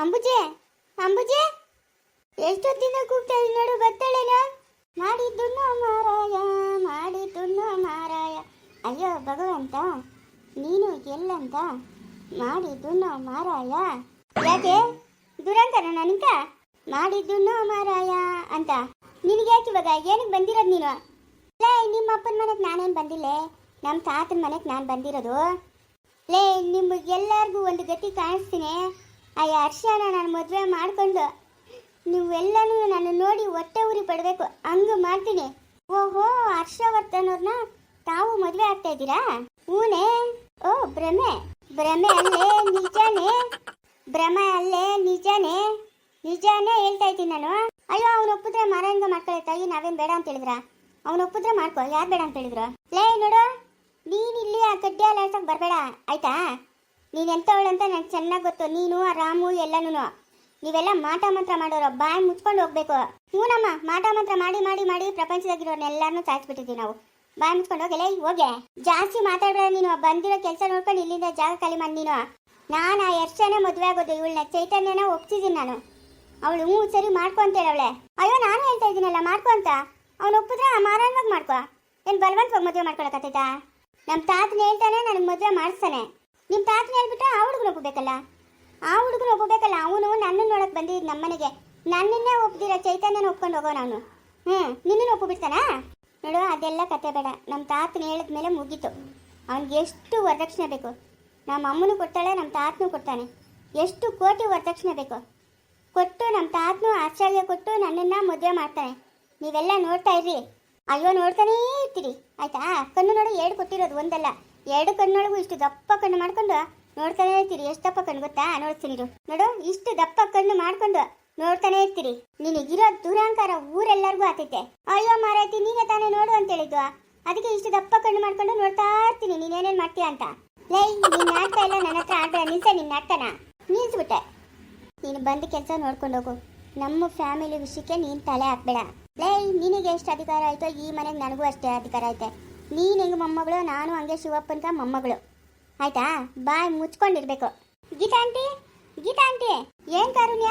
ಅಂಬುಜೆ ಅಂಬುಜೆ. ಎಷ್ಟೊತ್ತಿಂದ ಕೂಗ್ತಾ ಇದ್ದೀನಿ ನೋಡು ಬರ್ತಾಳೇನೋ ಮಾಡಿದ್ದುಣ್ಣು ಮಾರಾಯ ಮಾಡಿದ್ದುಣ್ಣು ಮಾರಾಯ. ಅಯ್ಯೋ, ಭಗವಂತ, ನೀನು ಎಲ್ಲಂತ ಮಾಡಿದ್ದುಣ್ಣು ಮಾರಾಯ? ಯಾಕೆ? ದುರಂತನ ನನಗ ಮಾಡಿದ್ದುಣ್ಣು ಮಾರಾಯ ಅಂತ. ನಿನಗೆ ಯಾಕೆ ಇವಾಗ? ಏನಕ್ಕೆ ಬಂದಿರೋದು ನೀನು? ಲೇ ನಿಮ್ಮ ಅಪ್ಪನ ಮನೆಗೆ ನಾನೇನು ಬಂದಿಲ್ಲ? ನಮ್ಮ ತಾತನ ಮನೆಗೆ ನಾನು ಬಂದಿರೋದು? ಲೇ, ನಿಮಗೆಲ್ಲರಿಗೂ ಒಂದು ಗತಿ ಕಾಣಿಸ್ತೀನಿ? ಆ ಹರ್ಷನ ನಾನು ಮದುವೆ ಮಾಡಿಕೊಂಡು ನೀವೆಲ್ಲನೂ ನಾನು ನೋಡಿ ಹೊಟ್ಟೆ ಉರಿ ಪಡಬೇಕು. ಹಂಗೆ ಮಾಡ್ತೀನಿ. ಓಹೋ, ಹರ್ಷವರ್ಧನವ್ರನ್ನ ತಾವು ಮದುವೆ ಆಗ್ತಾ ಇದ್ದೀರಾ? ಹೂನೇ? ಓ, ಭ್ರಮೆ. ಭ್ರಮೆ ಅಲ್ಲೇ, ನಿಜಾನೇ. ಭ್ರಮೆ ಅಲ್ಲೇ, ನಿಜಾನೇ. ನಿಜಾನೇ ಹೇಳ್ತಾ ಇದ್ದೀನಿ ನಾನು. ಅಯ್ಯೋ, ಅವ್ನು ಒಪ್ಪಿದ್ರೆ ಮಾರಾಯಂಗ ಮಾಡ್ಕೊಳ್ಳಿ ತಾಯಿ ನಾವೇನು ಬೇಡ ಅಂತ ಹೇಳಿದ್ರ? ಅವ್ನು ಒಪ್ಪಿದ್ರೆ ಮಾಡ್ಕೊ. ಯಾರು ಬೇಡ ಅಂತ ಹೇಳಿದ್ರು? ಲೇ, ನೋಡು. ನೀನ್ ಇಲ್ಲಿ ಆ ಗಡ್ಡೆ ಅಲಾಡ್ಸಕ್ ಬರಬೇಡ. ಆಯ್ತಾ? ನೀನ್ ಎಂತವಳು ಅಂತ ನನಗೆ ಚೆನ್ನಾಗಿ ಗೊತ್ತು. ನೀನು ರಾಮು ಎಲ್ಲನೂ ನೀವೆಲ್ಲ ಮಾಟ ಮಂತ್ರ ಮಾಡೋರು. ಬಾಯಿ ಮುಚ್ಕೊಂಡು ಹೋಗ್ಬೇಕು. ಹ್ಞೂನಮ್ಮ ಮಾಟ ಮಂತ್ರ ಮಾಡಿ ಮಾಡಿ ಮಾಡಿ ಪ್ರಪಂಚದಾಗಿರೋರ್ನೆಲ್ಲರನ್ನೂ ಸಾಯಿಸ್ಬಿಟ್ಟಿದ್ದೀವಿ ನಾವು. ಬಾಯಿ ಮುಚ್ಕೊಂಡು ಹೋಗಲೇ ಹೋಗೆ. ಜಾಸ್ತಿ ಮಾತಾಡಿದ್ರೆ ನೀನು. ಬಂದಿರೋ ಕೆಲಸ ನೋಡ್ಕೊಂಡು ಇಲ್ಲಿಂದ ಜಾಗ ಖಾಲಿ ಮಾಡಿ ನೀನು. ನಾನು ಆ ಎಷ್ಟನೇ ಮದುವೆ ಆಗೋದು. ಇವಳನ್ನ ಚೈತನ್ಯನ ಒಪ್ಸಿದ್ದೀನಿ ನಾನು. ಅವಳು, ಹ್ಞೂ, ಸರಿ, ಮಾಡ್ಕೊ ಅಂತ ಅಯ್ಯೋ, ನಾನು ಹೇಳ್ತಾ ಇದ್ದೀನಲ್ಲ, ಮಾಡ್ಕೊ ಅಂತ. ಅವ್ನು ಒಪ್ಪಿದ್ರೆ ಮಾರಾಣವಾಗಿ ಮಾಡ್ಕೊ. ಏನು ಬಲವಂತವಾಗಿ ಮದುವೆ ಮಾಡ್ಕೊಳಕತ್ತೈತಾ ನಮ್ಮ ತಾತನ ಹೇಳ್ತಾನೆ, ನನಗೆ ಮದುವೆ ಮಾಡಿಸ್ತಾನೆ. ನಿಮ್ಮ ತಾತನ ಹೇಳ್ಬಿಟ್ಟು ಆ ಹುಡುಗರು ಒಪ್ಪಬೇಕಲ್ಲ ಆ ಹುಡುಗರು ಒಪ್ಪಬೇಕಲ್ಲ ಅವನು ನನ್ನನ್ನು ನೋಡಕ್ ಬಂದಿದ್ದು ನಮ್ಮನೆಗೆ. ನನ್ನನ್ನೇ ಒಪ್ಪದಿರ ಚೈತನ್ಯನ ಒಪ್ಕೊಂಡು ಹೋಗೋ ನಾನು. ಹ್ಞೂ ನಿನ್ನನ್ನು ಒಪ್ಪಿಬಿಡ್ತಾನಾ? ನೋಡು, ಅದೆಲ್ಲ ಕತೆ ಬೇಡ. ನಮ್ಮ ತಾತನ ಹೇಳಿದ್ಮೇಲೆ ಮುಗೀತು. ಅವನಿಗೆ ಎಷ್ಟು ವರದಕ್ಷಿಣೆ ಬೇಕು. ನಮ್ಮ ಅಮ್ಮನೂ ಕೊಡ್ತಾಳೆ ನಮ್ಮ ತಾತನೂ ಕೊಡ್ತಾನೆ. ಎಷ್ಟು ಕೋಟಿ ವರದಕ್ಷಿಣೆ ಬೇಕು. ಕೊಟ್ಟು ನಮ್ಮ ತಾತನು ಆಶ್ಚರ್ಯ ಕೊಟ್ಟು ನನ್ನನ್ನು ಮದುವೆ ಮಾಡ್ತಾನೆ. ನೀವೆಲ್ಲ ನೋಡ್ತಾ ಇರ್ರಿ. ಅಯ್ಯೋ, ನೋಡ್ತಾನೇ ಇರ್ತೀರಿ. ಆಯಿತಾ? ಕಣ್ಣು ನೋಡಿ ಎರಡು ಕೊಟ್ಟಿರೋದು ಒಂದಲ್ಲ. ಎರಡು ಕಣ್ಣೊಳಗೂ ಇಷ್ಟು ದಪ್ಪ ಕಣ್ಣು ಮಾಡ್ಕೊಂಡು ನೋಡ್ತಾನೆ ಇರ್ತೀರಿ. ಎಷ್ಟು ದಪ್ಪ ಕಣ್ಣು ಗೊತ್ತಾ? ನೋಡ್ತೀನಿ. ನೋಡು, ಇಷ್ಟು ದಪ್ಪ ಕಣ್ಣು ಮಾಡ್ಕೊಂಡು ನೋಡ್ತಾನೆ ಇರ್ತೀರಿ. ನಿನಗಿರೋ ದುರಾಂಕಾರ ಊರೆಲ್ಲರಿಗೂ ಆತೈತೆ. ಅಯ್ಯೋ ಮಾರಾಯ್ತಿ, ನೀನೇ ತಾನೇ ನೋಡು ಅಂತ ಹೇಳಿದ್ವಾ? ಅದಕ್ಕೆ ಇಷ್ಟು ದಪ್ಪ ಕಣ್ಣು ಮಾಡ್ಕೊಂಡು ನೋಡ್ತಾ ಇರ್ತೀನಿ. ನೀನೇನೇನು ಮಾಡ್ತೀಯ ಅಂತ? ಲೈ ನಿನ್ನ ನಾಟಕ ಎಲ್ಲ ನನ್ನ ಹತ್ರ ಆಟ ನಿಲ್ಸ ನಿನ್ನ ನಾಟಕನ. ನಿಲ್ಸ್ಬಿಟ್ಟೆ. ನೀನು ಬಂದು ಕೆಲಸ ನೋಡ್ಕೊಂಡು ಹೋಗು. ನಮ್ಮ ಫ್ಯಾಮಿಲಿ ವಿಷಯಕ್ಕೆ ನೀನು ತಲೆ ಹಾಕ್ಬೇಡ. ಲೈ, ನಿನಗೆ ಎಷ್ಟು ಅಧಿಕಾರ ಆಯ್ತೋ ಈ ಮನೆಗೆ ನನಗೂ ಅಷ್ಟೇ ಅಧಿಕಾರ ಐತೆ. ನೀನು ಹೆಂಗೆ ಮೊಮ್ಮಗಳು, ನಾನು ಹಂಗೆ ಶಿವಪ್ಪನ ಮೊಮ್ಮಗಳು. ಆಯ್ತಾ? ಬಾಯ್ ಮುಚ್ಕೊಂಡಿರ್ಬೇಕು. ಗೀತಾ ಆಂಟಿ? ಗೀತಾ ಆಂಟಿ? ಏನ್ ಕರುಣ್ಯ?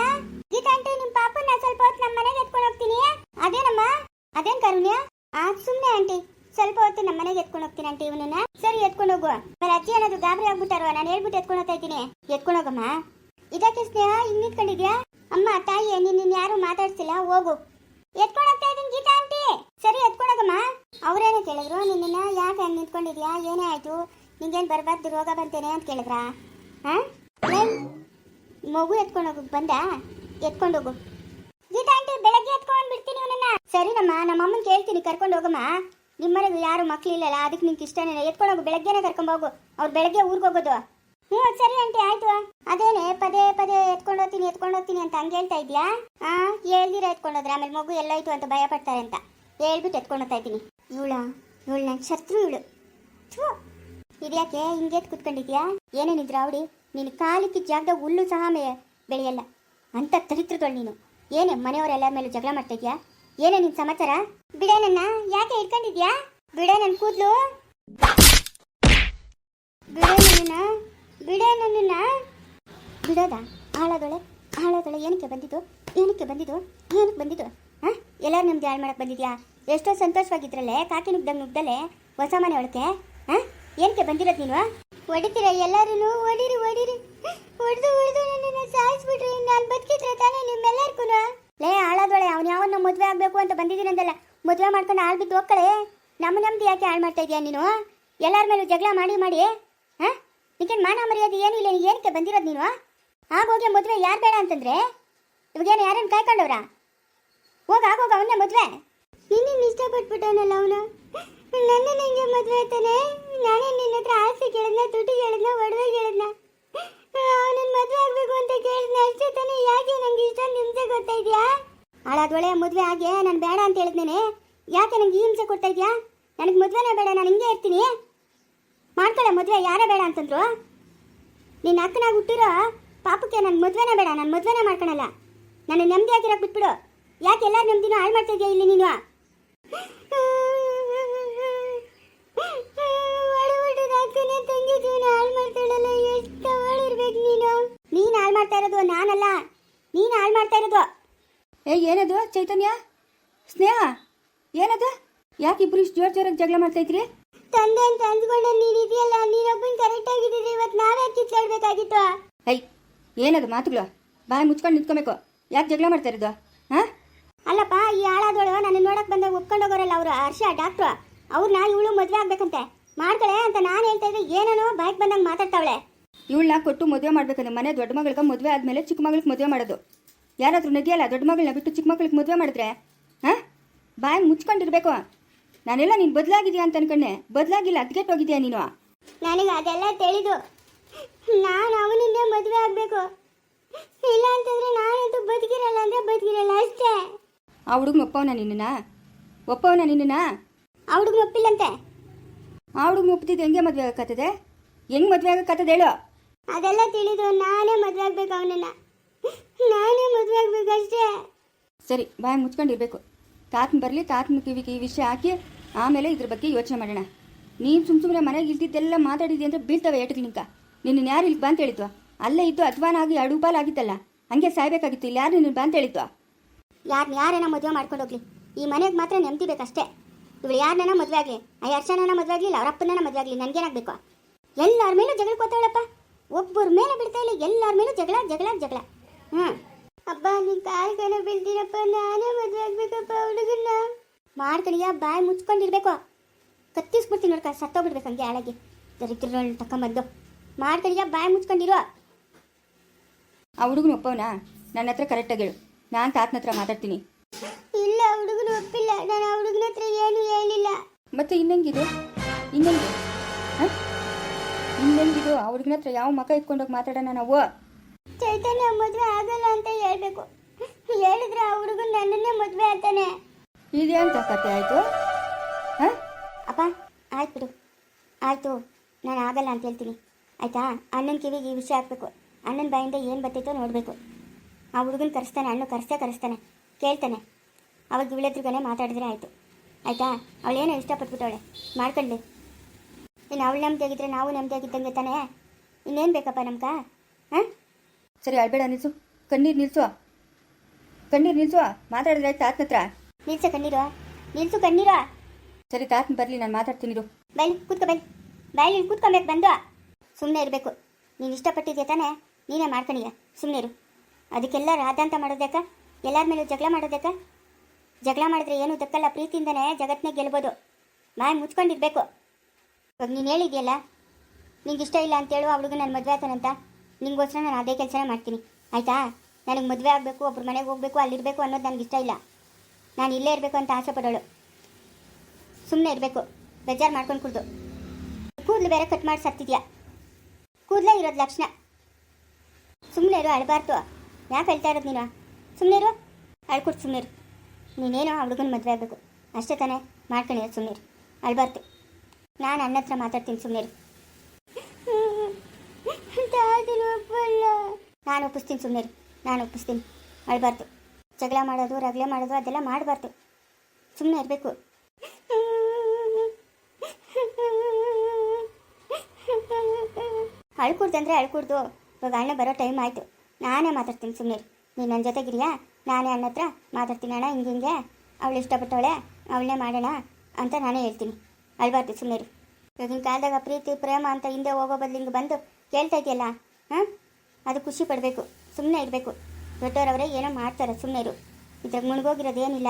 ಗೀತಾ ಆಂಟಿ ನಿಮ್ಮ ಪಾಪನ ಸ್ವಲ್ಪ ಹೊತ್ತು ನಮ್ಮ ಮನೆಗೆ ಎತ್ಕೊಂಡು ಹೋಗ್ತೀನಿ. ಅದೇನಮ್ಮ? ಅದೇನ್ ಕರುಣ್ಯ? ಆ, ಸುಮ್ನೆ ಆಂಟಿ. ಸ್ವಲ್ಪ ಹೊತ್ತು ನಮ್ಮ ಮನೆಗೆ ಎತ್ಕೊಂಡು ಹೋಗ್ತೀನಿ ಆಂಟಿ ಇವನನ್ನ. ಸರಿ, ಎತ್ಕೊಂಡು ಹೋಗು. ಬರ ಅಜ್ಜಿ ಅನ್ನೋದು ಗಾಬರಿ ಆಗ್ಬಿಟ್ಟಾರೋ, ನಾನು ಹೇಳ್ಬಿಟ್ಟು ಎತ್ಕೊಂಡು ಹೋಗ್ತಾ ಇದ್ದೀನಿ. ಎತ್ಕೊಂಡು ಹೋಗಮ್ಮ. ಇದಕ್ಕೆ ಸ್ನೇಹ, ಹಿಂಗ್ ನಿಂತ್ಕೊಂಡಿದ್ಯಾ? ಅಮ್ಮ, ತಾಯಿ ನಿನ್ನ ಯಾರು ಮಾತಾಡ್ಸಿಲ್ಲ. ಹೋಗು. ಎತ್ಕೊಂಡು ಹೋಗ್ತಾ ಇದ್ದೀನಿ ಗೀತಾ ಆಂಟಿ. ಸರಿ ಎತ್ಕೊಂಡೋಗಮ್ಮ ಕೇಳಿದ್ರು ನಿನ್ನ ಯಾಕೆ ಹಂಗೆ ನಿಂತ್ಕೊಂಡಿದ್ಯಾ? ಏನೇ ಆಯಿತು? ನಿಂಗೇನು ಬರಬಾರ್ದು? ರೋಗ ಬಂತೇನೆ? ಅಂತ ಕೇಳಿದ್ರಾ? ಹಾಂ ಮಗು ಎತ್ಕೊಂಡು ಹೋಗು, ಬಂದ? ಹೋಗು. ಗೀತಾ ಆಂಟಿ, ಬೆಳಗ್ಗೆ ಎತ್ಕೊಂಡು ಬಿಡ್ತೀನಿ ಅವನನ್ನ ಸರಿನಮ್ಮ ನಮ್ಮ ಅಮ್ಮನ ಕೇಳ್ತೀನಿ, ಕರ್ಕೊಂಡು ಹೋಗಮ್ಮ. ನಿಮ್ಮನೆಗೆ ಯಾರು ಮಕ್ಕಳಿಲ್ಲಲ್ಲ ಅದಕ್ಕೆ ನಿಂಗೆ ಇಷ್ಟನೇ ಎತ್ಕೊಂಡು ಹೋಗು, ಬೆಳಗ್ಗೆನೆ ಕರ್ಕೊಂಡು ಹೋಗು. ಅವ್ರು ಬೆಳಗ್ಗೆ ಊರಿಗೆ ಹೋಗೋದು. ಹ್ಞೂ ಸರಿ ಆಂಟಿ, ಆಯ್ತು. ಅದೇನೆ, ಪದೇ ಪದೇ ಎತ್ಕೊಂಡು ಹೋಗ್ತೀನಿ ಎತ್ಕೊಂಡು ಹೋಗ್ತೀನಿ ಅಂತ ಹಂಗೆ ಹೇಳ್ತಾ ಇದೆಯಾ? ಹಾಂ ಹೇಳ್ದಿರ ಎತ್ಕೊಂಡು ಹೋದ್ರೆ, ಆಮೇಲೆ ಮಗು ಎಲ್ಲೋಯ್ತು ಅಂತ ಭಯ ಪಡ್ತಾರೆ ಅಂತ. ಹೇಳ್ಬಿಟ್ಟು ಎತ್ಕೊಂಡು ಹೋಗ್ತಾ ಇದ್ದೀನಿ. ಇವಳ ಇವಳು ನನ್ನ ಶತ್ರು ಇವಳು. ಇದ್ಯಾಕೆ ಹಿಂಗೆ ಕುತ್ಕೊಂಡಿದ್ಯಾ? ಏನೇನಿದ್ರ ಅವಡಿ ನೀನು ಕಾಲಿಕ್ಕೆ ಜಾಗದಾಗ ಹುಲ್ಲು ಸಹ ಮೇ, ಬೆಳೆಯಲ್ಲ. ಅಂತ ತರಿತ್ರಗಳು ನೀನು. ಏನೇ ಮನೆಯವರೆಲ್ಲ ಮೇಲೆ ಜಗಳ ಮಾಡ್ತಿದ್ಯಾ ಏನೇ ನಿನ್ ಸಮಾಚಾರ? ಬಿಡ ನನ್ನ, ಯಾಕೆ ಇಟ್ಕೊಂಡಿದ್ಯಾ ಬಿಡ ನನ್ನ ಕೂದ್ಲು? ಬಿಡ ನನ್ನ ಬಿಡ ನನ್ನನ್ನ. ಬಿಡೋದ? ಆಳದೊಳೆ ಆಳದೊಳೆ. ಏನಕ್ಕೆ ಬಂದಿದ್ದು? ಏನಕ್ಕೆ ಬಂದಿದ್ದು? ಏನಕ್ಕೆ ಬಂದಿದ್ದು? ಹಾ ಎಲ್ಲರೂ ನಮ್ದು ಹಾಳು ಮಾಡಕ್ಕೆ ಬಂದಿದ್ಯಾ? ಎಷ್ಟೋ ಸಂತೋಷವಾಗಿದ್ರಲ್ಲೇ ಕಾಕಿ ನುಗ್ದಂಗೆ ನುಗ್ದಲೆ ಹೊಸ ಮನೆ ಒಳಕ್ಕೆ? ಹಾಂ? ಏನಕ್ಕೆ ಬಂದಿರೋದು ನೀನು? ಹೊಡಿತೀರ ಎಲ್ಲರೂ ಹೊಡಿರಿ ಹೊಡೀರಿ. ಹೊಡೆದು ಹೊಡೆದು ನನ್ನನ್ನು ಸಾಯಿಸ್ಬಿಟ್ರಿ. ನಾನು ಬದುಕಿದ್ರೆ ತಾನೇ ನಿಮ್ಮೆಲ್ಲರಿಗೂ ಲೇ ಹಾಳಾದೊಳೆ ಅವ್ನು ಯಾವನ್ನ ಮದುವೆ ಆಗಬೇಕು ಅಂತ ಬಂದಿದ್ದೀನಂದಲ್ಲ ಮದುವೆ ಮಾಡ್ಕೊಂಡು ಹಾಳು ಬಿದ್ದು ಹೋಗ್ಕಳೆ ನಮ್ಮ ನಮ್ದು ಯಾಕೆ ಹಾಳು ಮಾಡ್ತಾ ಇದೀಯಾ ನೀನು? ಎಲ್ಲರ ಮೇಲೂ ಜಗಳ ಮಾಡಿ ಮಾಡಿ ಹಾಂ? ನಿಂಗೇನು ಮಾನ ಮರ್ಯಾದೆ ಏನೂ ಇಲ್ಲ ಏನಕ್ಕೆ ಬಂದಿರೋದು ನೀನು? ಆಗೋಗಿ ಮದುವೆ ಯಾರು ಬೇಡ ಅಂತಂದ್ರೆ? ಇವಾಗೇನು ಯಾರನ್ನು ಕಾಯ್ಕೊಂಡವ್ರಾ? ಹೋಗ ಆಗೋಗ ಅವನ್ನ ಮದುವೆ. ನಿನ್ನ ಇಷ್ಟಪಟ್ಬಿಟ್ಟವನಲ್ಲ ಅವನು? ನನ್ನ ನಿಂಗೆ ಮದುವೆ ಆಯ್ತಾನೆ? ನಾನೇ ನಿನ್ನ ಹತ್ರ ಆಸೆ ಕೇಳಿದ್ನ ದುಡ್ಡು ಕೇಳಿದ್ನ, ಒಡವೆ ಕೇಳಿದ್ನ? ಅವನನ್ನ ಮದುವೆ ಆಗ್ಬೇಕು ಅಂತ ಕೇಳಿದ್ನ ಅಷ್ಟೇ ತಾನೆ ಯಾಕೆ ನಂಗೆ ಇಷ್ಟೊಂದು ಹಿಂಸೆ ಕೊಡ್ತಾ ಇದೆಯಾ? ಹಾಳಾದೊಳೆ ಮದುವೆ ಆಗಿ, ನಾನು ಬೇಡ ಅಂತ ಹೇಳಿದ್ನೇನೆ. ಯಾಕೆ ನಂಗೆ ಈ ಹಿಂಸೆ ಕೊಡ್ತಾ ಇದೆಯಾ? ನನಗೆ ಮದುವೆನೇ ಬೇಡ, ನಾನು ಹಿಂಗೆ ಇರ್ತೀನಿ. ಮಾಡ್ಕೊಳ್ಳೆ ಮದುವೆ ಯಾರೇ ಬೇಡ ಅಂತಂದ್ರು. ನಿನ್ನ ಅಕ್ಕನಾಗ ಹುಟ್ಟಿರೋ ಪಾಪಕ್ಕೆ ನನ್ನ ಮದುವೆನೇ ಬೇಡ, ನಾನು ಮದುವೆನೇ ಮಾಡ್ಕೊಳಲ್ಲ. ನನ್ನ ನೆಮ್ಮದಿ ಆಗಿರೋಕೆ ಬಿಟ್ಬಿಡು. ಯಾಕೆ ಎಲ್ಲ ನೆಮ್ಮದಿನೂ ಹಾಳು ಮಾಡ್ತಾ ಇದೆಯಾ ಇಲ್ಲಿ ನೀನು? ನೀನು ಹಾಳು ಮಾಡ್ತಾ ಇರೋದು? ನಾನಲ್ಲ. ನೀನು ಹಾಳು ಮಾಡ್ತಾ ಇರೋದು? ಏ ಏನದು ಚೈತನ್ಯ ಸ್ನೇಹ ಏನದು ಯಾಕೆ ಇಬ್ರು ಇಷ್ಟು ಜೋರ್ ಜೋರಾಗಿ ಜಗಳ ಮಾಡ್ತಾ ಇದ್ರಿ? ತಂದೆ ಅಂತ ಅಂದ್ಕೊಂಡೆ ನೀನು ಇದೆಯಲ್ಲ ನೀನೊಬ್ಬನ್ ಕರೆಕ್ಟ್ ಆಗಿದ್ದೀರಿ ಇವತ್ತು ನಾವೇ ಕಿತ್ತಾಡ್ಬೇಕಾಗಿತ್ತು ಐ ಏನದು ಮಾತುಗಳು ಬಾಯಿ ಮುಚ್ಕೊಂಡು ನಿಂತ್ಕೊಬೇಕು ಯಾಕೆ ಜಗಳ ಮಾಡ್ತಾ ಇರೋದು? ಹಾಂ? ಅಲ್ಲಪ್ಪ ಈ ಆಳಾದೋಳು ನನ್ನ ನೋಡಕ್ ಬಂದಾಗ ಒಪ್ಕೊಂಡು ಹೋಗೋರಲ್ಲ ಅವರು ಹರ್ಷ ಡಾಕ್ಟ್ರು. ಅವ್ರನ್ನ ಇವಳು ಮದುವೆ ಆಗ್ಬೇಕಂತೆ. ಮಾಡ್ತಾಳೆ ಅಂತ ನಾನು ಹೇಳ್ತಾ ಇದ್ದೆ. ಏನೇನೋ ಬಾಯ್ಕ್ ಬಂದಂಗೆ ಮಾತಾಡ್ತಾವಳೆ. ಇವಳನ್ನ ಕೊಟ್ಟು ಮದುವೆ ಮಾಡ್ಬೇಕಂದ್ರೆ ಮನೆ ದೊಡ್ಡ ಮಗಳಿಗೆ ಮದುವೆ ಆದಮೇಲೆ ಚಿಕ್ಕ ಮಗಳಿಗೆ ಮದುವೆ ಮಾಡೋದು. ಯಾರಾದರೂ ನದಿಯಲ್ಲ ದೊಡ್ಡ ಮಗಳನ್ನ ಬಿಟ್ಟು ಚಿಕ್ಕ ಮಗಳಿಗೆ ಮದುವೆ ಮಾಡಿದ್ರೆ? ಹಾಂ? ಬಾಯ್ ಮುಚ್ಕೊಂಡಿರ್ಬೇಕು. ನಾನೆಲ್ಲ ನೀನು ಬದಲಾಗಿದೆಯಾ ಅಂತ ಅನ್ಕೊಂಡೆ. ಬದಲಾಗಿಲ್ಲ ಅದಕ್ಕೆ ಹೋಗಿದ್ಯಾ ನೀನು? ನನಗೆ ಅದೆಲ್ಲ ತಿಳಿದು ನಾನು ಅವನಿಂದ ಮದುವೆ ಆಗಬೇಕು ಇಲ್ಲ ಅಂತಂದ್ರೆ ನಾನಂತೂ ಬದುಕಿರಲ್ಲ ಅಂದ್ರೆ ಬದುಕಿರಲ್ಲ ಅಷ್ಟೇ ಆ ಹುಡುಗನ ಒಪ್ಪವನ ನಿನ್ನ ಒಪ್ಪವನ ನಿನ್ನ ಆ ಹುಡುಗ ಒಪ್ಪಿಲ್ಲಂತೆ. ಆ ಹುಡುಗ ಒಪ್ತಿದ್ದು ಹೆಂಗೆ ಮದುವೆ ಆಗಕ್ಕತ್ತದೆ ಹೆಂಗೆ ಮದುವೆ ಆಗಕ್ಕತ್ತದೆ ಹೇಳು. ಅದೆಲ್ಲ ತಿಳಿದು ನಾನೇ ಮದುವೆ ಆಗ್ಬೇಕು ಅವನನ್ನ. ನಾನೇ ಮದುವೆ ಆಗ್ಬೇಕು ಅಷ್ಟೇ ಸರಿ ಬಾಯಿ ಮುಚ್ಕೊಂಡಿರ್ಬೇಕು ತಾತನ ಬರಲಿ ತಾತನ ಕಿವಿಗೆ ಈ ವಿಷಯ ಹಾಕಿ ಆಮೇಲೆ ಇದ್ರ ಬಗ್ಗೆ ಯೋಚನೆ ಮಾಡೋಣ. ನೀನು ಸುಮ್ಮ ಸುಮ್ಮನೆ ಮನೆಗೆ ಇಲ್ದಿದ್ದೆಲ್ಲ ಮಾತಾಡಿದ್ದೆ ಅಂತ ಬೀಳ್ತವೆ ಏಟ್ ನಿಂಕ ನಿನ್ನ ಯಾರು ಇಲ್ಲಿ ಬಾ ಅಂತ ಹೇಳಿದ್ವ ಅಲ್ಲೇ ಇದ್ದು ಅಧ್ವಾನ ಆಗಿ ಆಗಿತ್ತಲ್ಲ ಹಂಗೆ ಸಾಯ್ಬೇಕಾಗಿತ್ತು. ಇಲ್ಲಿ ಯಾರು ನಿನ್ನ ಬಾ ಅಂತ ಹೇಳಿದ್ವ ಯಾರನ್ನ ಯಾರನ್ನ ಮದುವೆ ಮಾಡ್ಕೊಂಡು ಹೋಗ್ಲಿ? ಈ ಮನೆಗೆ ಮಾತ್ರ ನೆಮ್ಮದಿ ಬೇಕಷ್ಟೇ. ಇವಳು ಯಾರನ್ನ ಮದುವೆ ಆಗಲಿ? ಆ ಯರ್ಷನ ಮದುವೆ ಆಗಲಿ ಅವ್ರ ಅಪ್ಪನ ಮದುವೆ ಆಗಲಿ, ನನಗೇನಾಗಬೇಕು? ಎಲ್ಲರ ಮೇಲೂ ಜಗಳ ಕೊತ್ತಾಳಪ್ಪ ಒಬ್ಬರ ಮೇಲೆ ಬಿಡ್ತಾ ಇಲ್ಲ ಎಲ್ಲರ ಮೇಲೂ ಜಗಳ ಜಗಳ ಜಗಳ. ಹ್ಞೂ ಅಬ್ಬಾ, ನಿನ್ ಕೈನೇ ಬೀಳ್ತೀನಪ್ಪ ನಾನೇ ಮದುವೆ ಆಗ್ಬೇಕಪ್ಪ ಹುಡುಗನ್ನ. ಮಾಡ್ಕಣಿಯ, ಬಾಯಿ ಮುಚ್ಕೊಂಡಿರ್ಬೇಕು. ಕತ್ತಿಸ್ಬಿಡ್ತೀನಿ ನೋಡ್ಕ, ಸತ್ತೋಗ್ಬಿಡ್ಬೇಕು ಹಂಗೆ ಹಾಳಾಗಿ. ದರಿದ್ರಗಳು ತಕೊಂಬಂದು. ಮಾಡ್ಕಣಿಯ, ಬಾಯಿ ಮುಚ್ಕೊಂಡಿರೋ. ಆ ಹುಡುಗನ ಒಪ್ಪವನ ನನ್ನ ಹತ್ರ ಕರೆಕ್ಟಾಗಿ ಹೇಳು. ನಾನು ತಾತನ ಹತ್ರ ಮಾತಾಡ್ತೀನಿ. ಇಲ್ಲ ಹುಡುಗನ ಒಪ್ಪಿಲ್ಲ. ನಾನು ಆ ಹುಡುಗನ ಹತ್ರ ಏನು ಹೇಳಿಲ್ಲ. ಮತ್ತೆ ಇನ್ನಂಗಿದು? ಇನ್ನೆಂಗೆ? ಇನ್ನಂಗಿದು ಇನ್ನೆಂಗಿದು? ಆ ಹುಡುಗನ ಹತ್ರ ಯಾವ ಮಗ ಇಟ್ಕೊಂಡೋಗಿ ಮಾತಾಡೋಣ ನಾವು? ಚೈತನ್ಯ ಮದುವೆ ಆಗಲ್ಲ ಅಂತ ಹೇಳ್ಬೇಕು. ಹೇಳಿದ್ರೆ ಆ ಹುಡುಗನ್ ನನ್ನನ್ನೇ ಮದುವೆ ಆಗ್ತಾನೆ. ಇದೇನ್ ಅಂತ ಕತೆ ಆಯಿತು? ಹಾಂ? ಅಪ್ಪ ಆಯ್ತು ಬಿಡು. ಆಯ್ತು ನಾನು ಆಗಲ್ಲ ಅಂತ ಹೇಳ್ತೀನಿ. ಆಯ್ತಾ? ಅಣ್ಣನ ಕಿವಿಗೆ ಈ ವಿಷಯ ಹಾಕ್ಬೇಕು. ಅಣ್ಣನ ಬಾಯಿಂದ ಏನು ಬರ್ತೈತೋ ನೋಡಬೇಕು. ಆ ಹುಡುಗನ ಕರೆಸ್ತಾನೆ ಅಣ್ಣ ಕರೆಸ್ತೇ ಕರೆಸ್ತಾನೆ ಕೇಳ್ತಾನೆ. ಅವಾಗ ಇವಳೆದ್ರಿಗನೆ ಮಾತಾಡಿದ್ರೆ ಆಯಿತು. ಆಯ್ತಾ? ಅವಳೇನೋ ಇಷ್ಟಪಟ್ಬಿಟ್ಟವಳೆ. ಮಾಡ್ಕೊಳ್ಳಿ ಇನ್ನು ಅವಳು ನೆಮ್ಮದಿಯಾಗಿದ್ರೆ ನಾವು ನೆಮ್ಮದಿಯಾಗಿದ್ದಂಗೆ ತಾನೇ? ಇನ್ನೇನು ಬೇಕಪ್ಪ ನಮ್ಗೆ? ಹಾಂ? ಸರಿ ಅಳ್ಬೇಡ ನಿಲ್ಸು. ಕಣ್ಣೀರು ನಿಲ್ಸುವ ಕಣ್ಣೀರು ನಿಲ್ಸುವ ಮಾತಾಡಿದ್ರೆ ಆಯ್ತು ತಾತನ ಹತ್ರ. ನಿಲ್ಸು ಕಣ್ಣೀರು. ನಿಲ್ಸು ಕಣ್ಣೀರು. ಸರಿ ತಾತ್ನ ಬರಲಿ ನಾನು ಮಾತಾಡ್ತೀನಿ ಇರು. ಬೈಲಿ ಕೂತ್ಕೊ ಬೈಲಿ. ಬಾಯಲ್ಲಿ ಕೂತ್ಕೊಬೇಕು ಬಂದು. ಸುಮ್ಮನೆ ಇರಬೇಕು. ನೀನು ಇಷ್ಟಪಟ್ಟಿದ್ಯಾ ತಾನೇ? ನೀನೇ ಮಾಡ್ಕೊಂಡಿಯ ಸುಮ್ಮನೆ ಇರು. ಅದಕ್ಕೆಲ್ಲ ರಾಧಾಂತ ಮಾಡೋದಕ್ಕ ಎಲ್ಲರ ಮೇಲೂ ಜಗಳ ಮಾಡೋದಕ್ಕ ಜಗಳ ಮಾಡಿದ್ರೆ ಏನು ದಕ್ಕಲ್ಲ? ಪ್ರೀತಿಯಿಂದನೇ ಜಗತ್ತನ್ನೇ ಗೆಲ್ಬೋದು. ಮಾಯ ಮುಚ್ಕೊಂಡಿರ್ಬೇಕು. ಇವಾಗ ನೀನು ಹೇಳಿದ್ಯಲ್ಲ, ನಿಂಗೆ ಇಷ್ಟ ಇಲ್ಲ ಅಂತೇಳು ಅವಳಿಗೆ ನಾನು ಮದುವೆ ಆತನಂತ, ನಿಂಗೋಸ್ಕರ ನಾನು ಅದೇ ಕೆಲಸನೇ ಮಾಡ್ತೀನಿ. ಆಯಿತಾ? ನನಗೆ ಮದುವೆ ಆಗಬೇಕು, ಒಬ್ರು ಮನೆಗೆ ಹೋಗಬೇಕು, ಅಲ್ಲಿರಬೇಕು ಅನ್ನೋದು ನನಗೆ ಇಷ್ಟ ಇಲ್ಲ. ನಾನು ಇಲ್ಲೇ ಇರಬೇಕು ಅಂತ ಆಸೆ ಪಡೋಳು. ಸುಮ್ಮನೆ ಇರಬೇಕು. ಬೇಜಾರು ಮಾಡ್ಕೊಂಡು ಕುಡ್ದು. ಕೂದಲು ಬೇರೆ ಕಟ್ ಮಾಡಿ ಸತ್ತಿದ್ಯಾ? ಕೂದಲೇ ಇರೋದು ಲಕ್ಷಣ. ಸುಮ್ಮನೆ ಇರೋ, ಅಳಬಾರ್ದು. ಯಾಕೆ ಹೇಳ್ತಾ ಇರೋದು ನೀನು. ಸುಮ್ಮನೆ ಇರು ಅಳ್ಕೊಟ್ಟು ಸುಮ್ಮನೆ ಇರು ನೀನೇನೋ ಆ ಹುಡುಗನ ಮದುವೆ ಆಗಬೇಕು. ಅಷ್ಟೇ ತಾನೇ. ಮಾಡ್ಕೊಂಡಿರೋ ಸುಮ್ಮನೆ ಇರು ಅಳ್ಬಾರ್ದು ನಾನು ಅಣ್ಣ ಹತ್ರ ಮಾತಾಡ್ತೀನಿ ಸುಮ್ಮನೆ ಇರು ನಾನು ಒಪ್ಪಿಸ್ತೀನಿ ಸುಮ್ಮನಿರು ನಾನು ಒಪ್ಪಿಸ್ತೀನಿ. ಅಳ್ಬಾರ್ದು ಜಗಳ ಮಾಡೋದು, ರಗಳೆ ಮಾಡೋದು, ಅದೆಲ್ಲ ಮಾಡಬಾರ್ದು ಸುಮ್ಮನೆ ಇರಬೇಕು. ಅಳ್ಕೂಡ್ದಂದ್ರೆ ಅಳ್ಕೂಡ್ದು. ಇವಾಗ ಅಣ್ಣ ಬರೋ ಟೈಮ್ ಆಯಿತು. ನಾನೇ ಮಾತಾಡ್ತೀನಿ ಸುಮ್ಮನೆ ನೀನು ನನ್ನ ಜೊತೆಗಿರಿಯಾ? ನಾನೇ ಅಣ್ಣ ಹತ್ರ ಮಾತಾಡ್ತೀನಿ ಅಣ್ಣ, ಹಿಂಗೆ ಹಿಂಗೆ. ಅವಳು ಇಷ್ಟಪಟ್ಟವಳೆ ಅವಳನ್ನೇ ಮಾಡೋಣ ಅಂತ ನಾನೇ ಹೇಳ್ತೀನಿ. ಅಳ್ಬಾರ್ದು ಸುಮ್ಮನೆ ಈಗಿನ ಕಾಲದಾಗ ಪ್ರೀತಿ, ಪ್ರೇಮ ಅಂತ ಹಿಂದೆ ಹೋಗೋ ಬದಲು ಹಿಂಗೆ ಬಂದು ಕೇಳ್ತಾ ಇದೆಯಲ್ಲ, ಹಾಂ? ಅದು ಖುಷಿ ಪಡಬೇಕು ಸುಮ್ಮನೆ ಇರಬೇಕು. ದೊಡ್ಡವರವರೇ ಏನೋ ಮಾಡ್ತಾರೆ ಸುಮ್ಮನೆ ಇರು. ಇದ್ರಾಗ ಮುಳುಗೋಗಿರೋದೇನಿಲ್ಲ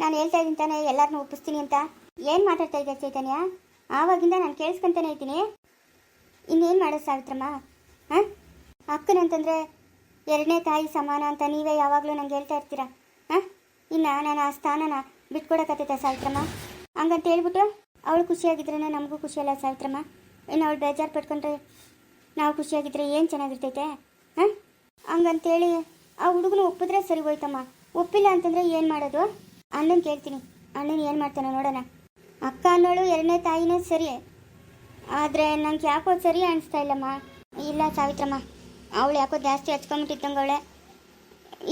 ನಾನು ಹೇಳ್ತಾ ಇದ್ದೀನಿ ತಾನೇ ಎಲ್ಲರನ್ನೂ ಒಪ್ಪಿಸ್ತೀನಿ ಅಂತ. ಏನು ಮಾತಾಡ್ತಾ ಇದ್ದೆ ಚೈತನ್ಯ? ಆವಾಗಿಂದ ನಾನು ಕೇಳಿಸ್ಕೊಂತಾನೆ ಇದ್ದೀನಿ. ಇನ್ನೇನು ಮಾಡೋದು ಸಾವಿತ್ರಮ್ಮ? ಹಾಂ? ಅಕ್ಕನಂತಂದರೆ ಎರಡನೇ ತಾಯಿ ಸಮಾನ ಅಂತ ನೀವೇ ಯಾವಾಗಲೂ ನಂಗೆ ಹೇಳ್ತಾ ಇರ್ತೀರ? ಹಾಂ? ಇನ್ನು ನಾನು ಆ ಸ್ಥಾನನ ಬಿಟ್ಕೊಡಕತ್ತೈತೆ ಸಾವಿತ್ರಮ್ಮ. ಹಂಗಂತ ಹೇಳ್ಬಿಟ್ಟು ಅವಳು ಖುಷಿಯಾಗಿದ್ರೆ ನಮಗೂ ಖುಷಿಯಲ್ಲ ಸಾವಿತ್ರಮ್ಮ. ಇನ್ನು ಅವಳು ಬೇಜಾರು ಪಟ್ಕೊಂಡ್ರೆ ನಾವು ಖುಷಿಯಾಗಿದ್ರೆ ಏನು ಚೆನ್ನಾಗಿರ್ತೈತೆ? ಹಾಂ? ಹಂಗಂತೇಳಿ ಆ ಹುಡುಗನ ಒಪ್ಪಿದ್ರೆ ಸರಿ ಹೋಯ್ತಮ್ಮ. ಒಪ್ಪಿಲ್ಲ ಅಂತಂದರೆ ಏನು ಮಾಡೋದು? ಅಣ್ಣನ ಕೇಳ್ತೀನಿ. ಅಣ್ಣನ ಏನು ಮಾಡ್ತಾನೆ ನೋಡೋಣ. ಅಕ್ಕ ಅನ್ನೋಳು ಎರಡನೇ ತಾಯಿನೇ ಸರಿ. ಆದರೆ ನಂಗೆ ಯಾಕೋ ಸರಿ ಅನಿಸ್ತಾ ಇಲ್ಲಮ್ಮ. ಇಲ್ಲ ಸಾವಿತ್ರಮ್ಮ, ಅವಳು ಯಾಕೋ ಜಾಸ್ತಿ ಹಚ್ಕೊಂಬಿಟ್ಟಿದ್ದಂಗೆ ಅವಳೆ.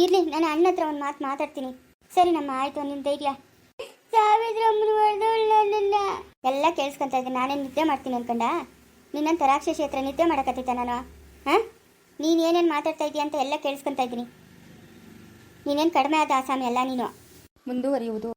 ಇರಲಿ, ನಾನು ಅಣ್ಣ ಹತ್ರ ಒಂದು ಮಾತು ಮಾತಾಡ್ತೀನಿ. ಸರಿ ನಮ್ಮ, ಆಯಿತು ನಿಮ್ಮ ಧೈರ್ಯ. ಎಲ್ಲ ಕೇಳಿಸ್ಕೊಂತ ಇದ್ದೆ ನಾನೇನು ನಿದ್ದೆ ಮಾಡ್ತೀನಿ ಅನ್ಕೊಂಡ? ನಿನ್ನಂತ ರಾಕ್ಷಸಿ ಹತ್ರ ನಿದ್ದೆ ಮಾಡಕತ್ತಿದ್ದೆ ನಾನು? ಹಾಂ? ನೀನು ಏನೇನು ಮಾತಾಡ್ತಾ ಇದೀಯ ಅಂತ ಎಲ್ಲ ಕೇಳಿಸ್ಕೊಂತ ಇದ್ದೀನಿ. ನೀನೇನು ಕಡಿಮೆ ಆದ ಆಸಾಮಿ ಅಲ್ಲ ನೀನು. ಮುಂದುವರಿಯುವುದು.